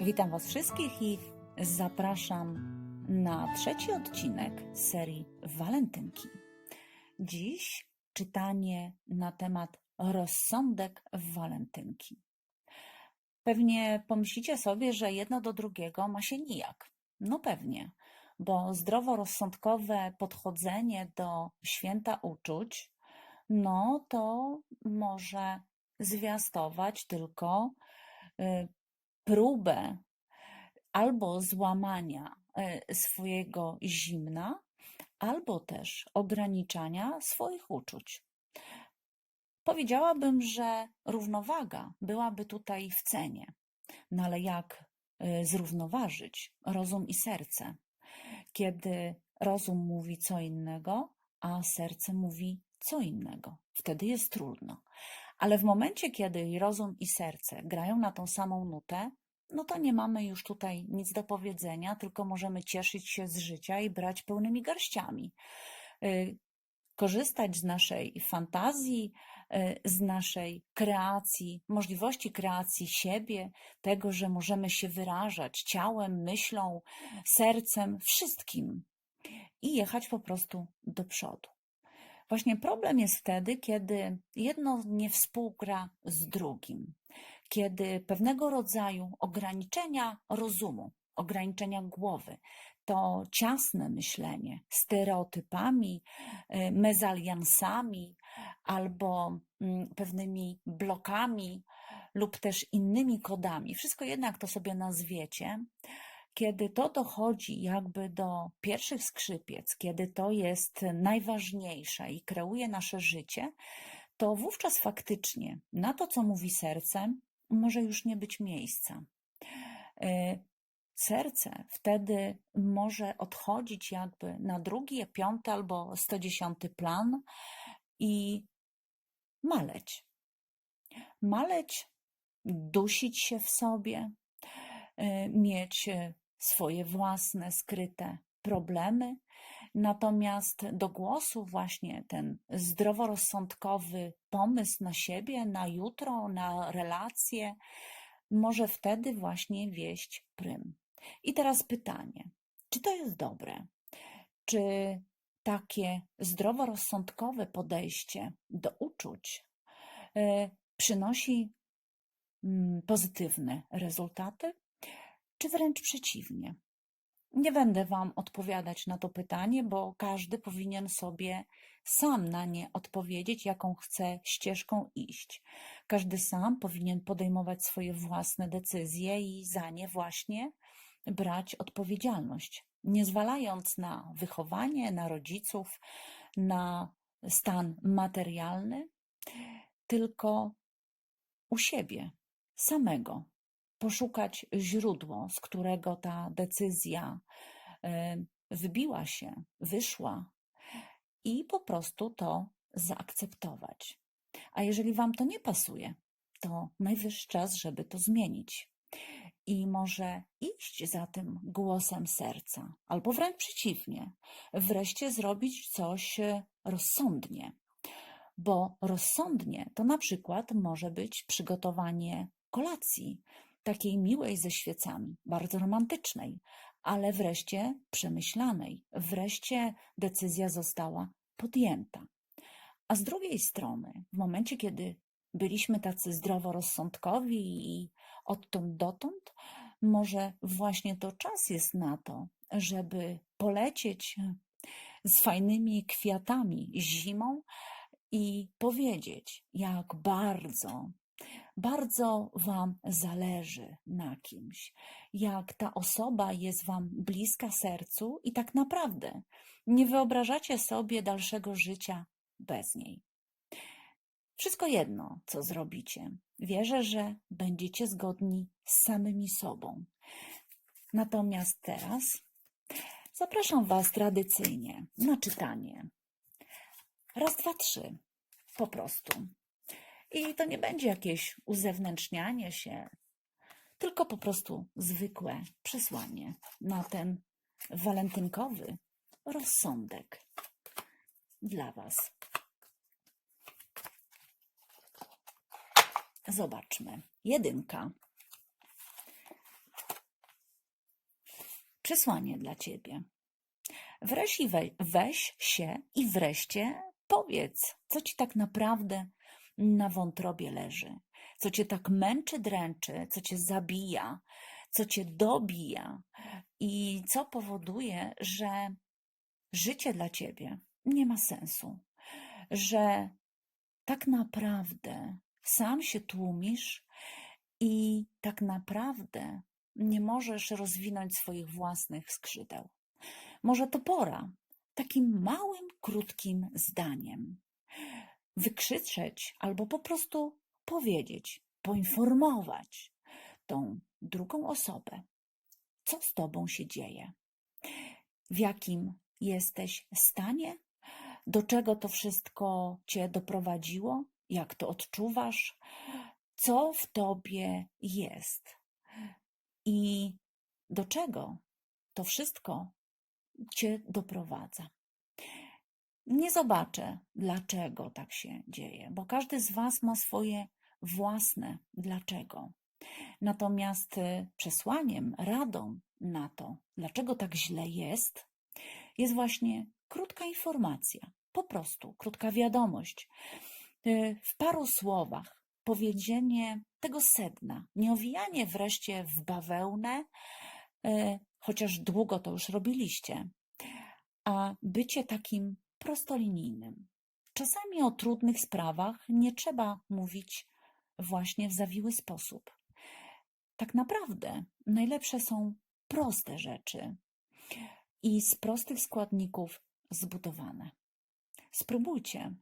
Witam Was wszystkich i zapraszam na trzeci odcinek serii Walentynki. Dziś czytanie na temat rozsądek w walentynki. Pewnie pomyślicie sobie, że jedno do drugiego ma się nijak. No pewnie, bo zdroworozsądkowe podchodzenie do święta uczuć, no to może zwiastować tylko y, próbę albo złamania e, swojego zimna, albo też ograniczania swoich uczuć. Powiedziałabym, że równowaga byłaby tutaj w cenie. No ale jak e, zrównoważyć rozum i serce, kiedy rozum mówi co innego, a serce mówi co innego? Wtedy jest trudno. Ale w momencie, kiedy rozum i serce grają na tą samą nutę, no to nie mamy już tutaj nic do powiedzenia, tylko możemy cieszyć się z życia i brać pełnymi garściami. Y, Korzystać z naszej fantazji, y, z naszej kreacji, możliwości kreacji siebie, tego, że możemy się wyrażać ciałem, myślą, sercem, wszystkim i jechać po prostu do przodu. Właśnie problem jest wtedy, kiedy jedno nie współgra z drugim, kiedy pewnego rodzaju ograniczenia rozumu, ograniczenia głowy, to ciasne myślenie stereotypami, y, mezaliansami albo mm, pewnymi blokami lub też innymi kodami, wszystko jednak to sobie nazwiecie, kiedy to dochodzi jakby do pierwszych skrzypiec, kiedy to jest najważniejsze i kreuje nasze życie, to wówczas faktycznie na to, co mówi serce, może już nie być miejsca. Y, Serce wtedy może odchodzić jakby na drugi, piąty albo 110 plan i maleć. Maleć, dusić się w sobie, y, mieć y, swoje własne skryte problemy. Natomiast do głosu właśnie ten zdroworozsądkowy pomysł na siebie, na jutro, na relacje, może wtedy właśnie wieść prym. I teraz pytanie, czy to jest dobre? Czy takie zdroworozsądkowe podejście do uczuć y, przynosi mm, pozytywne rezultaty, czy wręcz przeciwnie? Nie będę Wam odpowiadać na to pytanie, bo każdy powinien sobie sam na nie odpowiedzieć, jaką chce ścieżką iść. Każdy sam powinien podejmować swoje własne decyzje i za nie właśnie brać odpowiedzialność, nie zwalając na wychowanie, na rodziców, na stan materialny, tylko u siebie samego poszukać źródło, z którego ta decyzja e, wybiła się, wyszła i po prostu to zaakceptować. A jeżeli Wam to nie pasuje, to najwyższy czas, żeby to zmienić. I może iść za tym głosem serca, albo wręcz przeciwnie, wreszcie zrobić coś rozsądnie. Bo rozsądnie to na przykład może być przygotowanie kolacji, takiej miłej ze świecami, bardzo romantycznej, ale wreszcie przemyślanej. Wreszcie decyzja została podjęta. A z drugiej strony, w momencie, kiedy byliśmy tacy zdroworozsądkowi i odtąd dotąd, może właśnie to czas jest na to, żeby polecieć z fajnymi kwiatami zimą i powiedzieć, jak bardzo bardzo Wam zależy na kimś, jak ta osoba jest Wam bliska sercu i tak naprawdę nie wyobrażacie sobie dalszego życia bez niej. Wszystko jedno, co zrobicie. Wierzę, że będziecie zgodni z samymi sobą. Natomiast teraz zapraszam Was tradycyjnie na czytanie. Raz, dwa, trzy. Po prostu. I to nie będzie jakieś uzewnętrznianie się, tylko po prostu zwykłe przesłanie na ten walentynkowy rozsądek dla Was. Zobaczmy. Jedynka. Przesłanie dla ciebie. Wreszcie we, weź się i wreszcie powiedz, co ci tak naprawdę na wątrobie leży, co cię tak męczy, dręczy, co cię zabija, co cię dobija i co powoduje, że życie dla ciebie nie ma sensu, że tak naprawdę sam się tłumisz i tak naprawdę nie możesz rozwinąć swoich własnych skrzydeł. Może to pora takim małym, krótkim zdaniem wykrzyczeć albo po prostu powiedzieć, poinformować tą drugą osobę, co z tobą się dzieje, w jakim jesteś stanie, do czego to wszystko cię doprowadziło, jak to odczuwasz, co w tobie jest? I do czego to wszystko cię doprowadza. Nie zobaczę, dlaczego tak się dzieje, bo każdy z Was ma swoje własne dlaczego. Natomiast y, przesłaniem, radą na to, dlaczego tak źle jest, jest właśnie krótka informacja, po prostu krótka wiadomość. Y, W paru słowach powiedzenie tego sedna, nie owijanie wreszcie w bawełnę, y, chociaż długo to już robiliście, a bycie takim prostolinijnym. Czasami o trudnych sprawach nie trzeba mówić właśnie w zawiły sposób. Tak naprawdę najlepsze są proste rzeczy i z prostych składników zbudowane. Spróbujcie,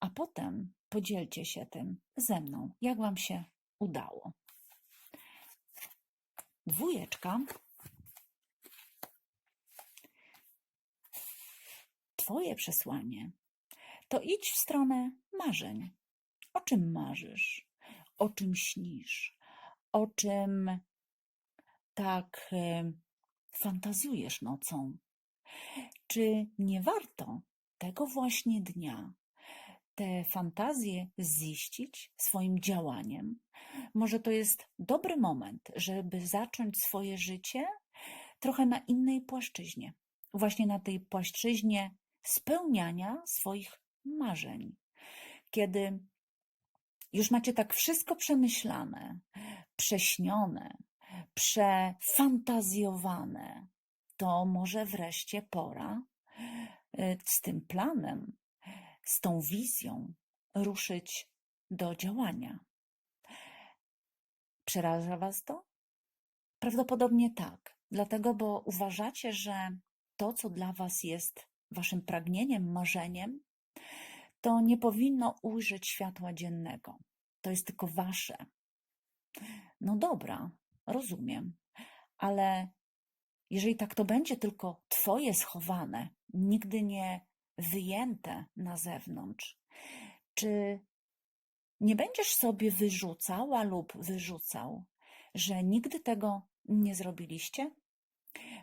a potem podzielcie się tym ze mną, jak Wam się udało. Dwójeczka. Twoje przesłanie to idź w stronę marzeń. O czym marzysz? O czym śnisz? O czym tak e, fantazjujesz nocą? Czy nie warto tego właśnie dnia te fantazje ziścić swoim działaniem? Może to jest dobry moment, żeby zacząć swoje życie trochę na innej płaszczyźnie. Właśnie na tej płaszczyźnie spełniania swoich marzeń. Kiedy już macie tak wszystko przemyślane, prześnione, przefantazjowane, to może wreszcie pora y, z tym planem, z tą wizją ruszyć do działania. Przeraża Was to? Prawdopodobnie tak, dlatego, bo uważacie, że to, co dla Was jest Waszym pragnieniem, marzeniem, to nie powinno ujrzeć światła dziennego. To jest tylko Wasze. No dobra, rozumiem, ale jeżeli tak to będzie tylko Twoje schowane, nigdy nie wyjęte na zewnątrz, czy nie będziesz sobie wyrzucała lub wyrzucał, że nigdy tego nie zrobiliście?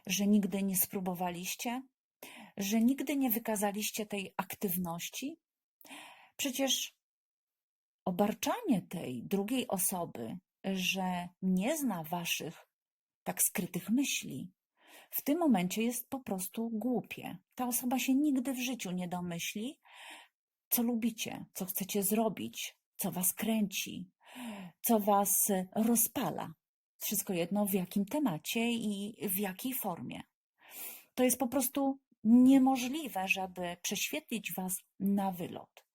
Że nigdy nie spróbowaliście? Że nigdy nie wykazaliście tej aktywności? Przecież obarczanie tej drugiej osoby, że nie zna waszych tak skrytych myśli, w tym momencie jest po prostu głupie. Ta osoba się nigdy w życiu nie domyśli, co lubicie, co chcecie zrobić, co was kręci, co was rozpala. Wszystko jedno w jakim temacie i w jakiej formie. To jest po prostu niemożliwe, żeby prześwietlić was na wylot,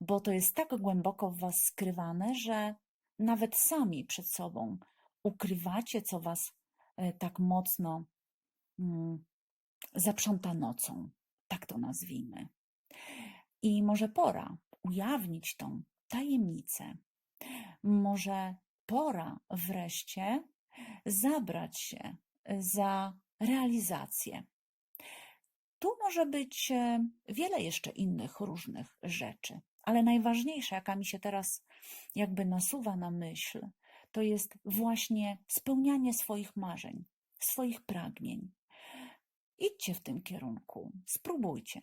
bo to jest tak głęboko w was skrywane, że nawet sami przed sobą ukrywacie, co was e, tak mocno mm, zaprząta nocą, tak to nazwijmy. I może pora ujawnić tą tajemnicę. Może pora wreszcie zabrać się za realizację. Tu może być e, wiele jeszcze innych różnych rzeczy, ale najważniejsza, jaka mi się teraz jakby nasuwa na myśl, to jest właśnie spełnianie swoich marzeń, swoich pragnień. Idźcie w tym kierunku, spróbujcie.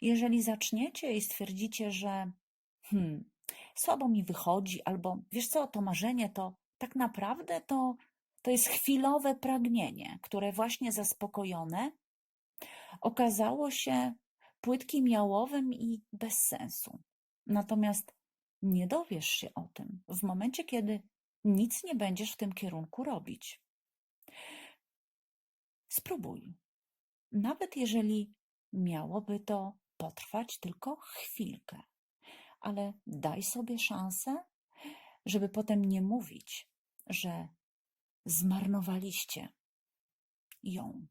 Jeżeli zaczniecie i stwierdzicie, że hmm, słabo mi wychodzi, albo wiesz co, to marzenie to tak naprawdę to, To jest chwilowe pragnienie, które właśnie zaspokojone okazało się płytkim jałowym i bez sensu. Natomiast nie dowiesz się o tym w momencie, kiedy nic nie będziesz w tym kierunku robić. Spróbuj. Nawet jeżeli miałoby to potrwać tylko chwilkę, ale daj sobie szansę, żeby potem nie mówić, że zmarnowaliście ją.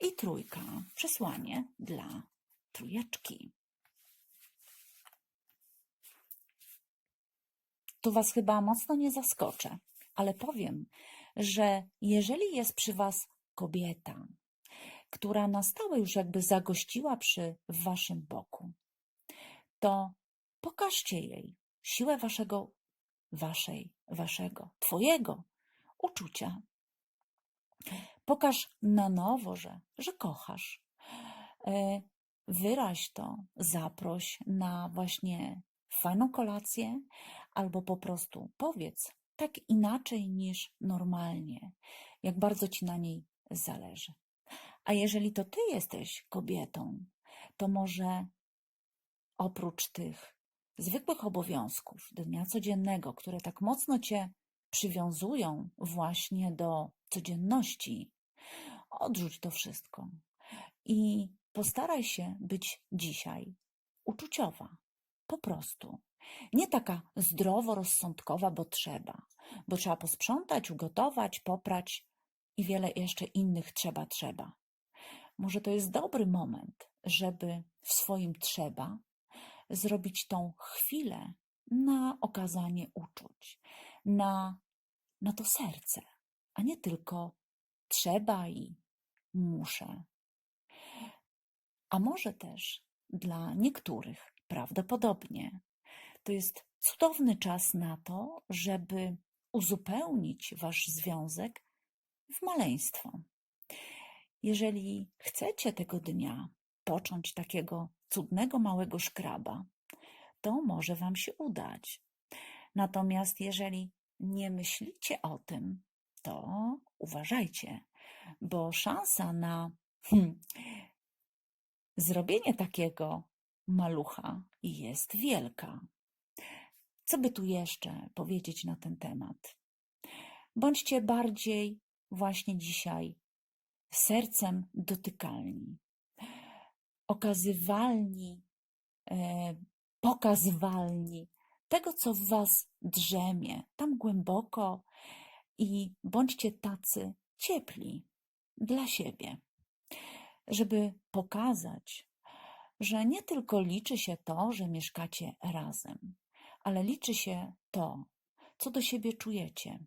I trójka, przesłanie dla trójeczki. Tu Was chyba mocno nie zaskoczę, ale powiem, że jeżeli jest przy Was kobieta, która na stałe już jakby zagościła przy Waszym boku, to pokażcie jej siłę Waszego, Waszej, Waszego, Twojego uczucia. Pokaż na nowo, że, że kochasz. E, Wyraź to, zaproś na właśnie fajną kolację, albo po prostu powiedz tak inaczej niż normalnie, jak bardzo ci na niej zależy. A jeżeli to ty jesteś kobietą, to może oprócz tych zwykłych obowiązków dnia codziennego, które tak mocno cię przywiązują właśnie do codzienności, odrzuć to wszystko i postaraj się być dzisiaj uczuciowa. Po prostu. Nie taka zdroworozsądkowa, bo trzeba, bo trzeba posprzątać, ugotować, poprać i wiele jeszcze innych trzeba, trzeba. Może to jest dobry moment, żeby w swoim trzeba zrobić tą chwilę na okazanie uczuć, na, na to serce, a nie tylko trzeba i muszę. A może też dla niektórych prawdopodobnie to jest cudowny czas na to, żeby uzupełnić wasz związek w maleństwo. Jeżeli chcecie tego dnia począć takiego cudnego małego szkraba, to może wam się udać. Natomiast jeżeli nie myślicie o tym, to uważajcie, bo szansa na hmm, zrobienie takiego malucha jest wielka. Co by tu jeszcze powiedzieć na ten temat? Bądźcie bardziej właśnie dzisiaj sercem dotykalni, okazywalni, e, pokazywalni tego, co w Was drzemie, tam głęboko i bądźcie tacy ciepli dla siebie, żeby pokazać, że nie tylko liczy się to, że mieszkacie razem, ale liczy się to, co do siebie czujecie.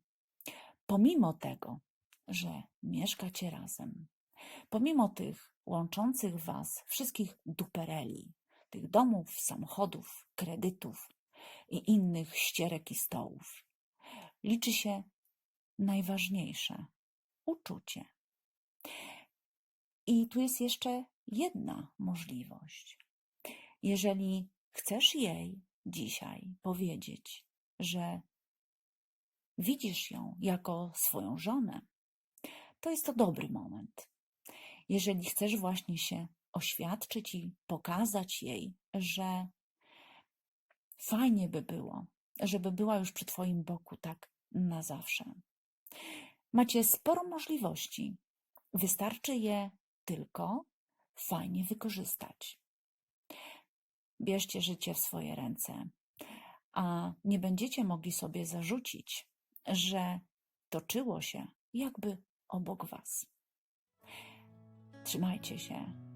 Pomimo tego, że mieszkacie razem, pomimo tych łączących was wszystkich dupereli, tych domów, samochodów, kredytów i innych ścierek i stołów, liczy się najważniejsze uczucie. I tu jest jeszcze jedna możliwość. Jeżeli chcesz jej dzisiaj powiedzieć, że widzisz ją jako swoją żonę, to jest to dobry moment. Jeżeli chcesz właśnie się oświadczyć i pokazać jej, że fajnie by było, żeby była już przy Twoim boku tak na zawsze. Macie sporo możliwości. Wystarczy je tylko fajnie wykorzystać. Bierzcie życie w swoje ręce, a nie będziecie mogli sobie zarzucić, że toczyło się jakby obok Was. Trzymajcie się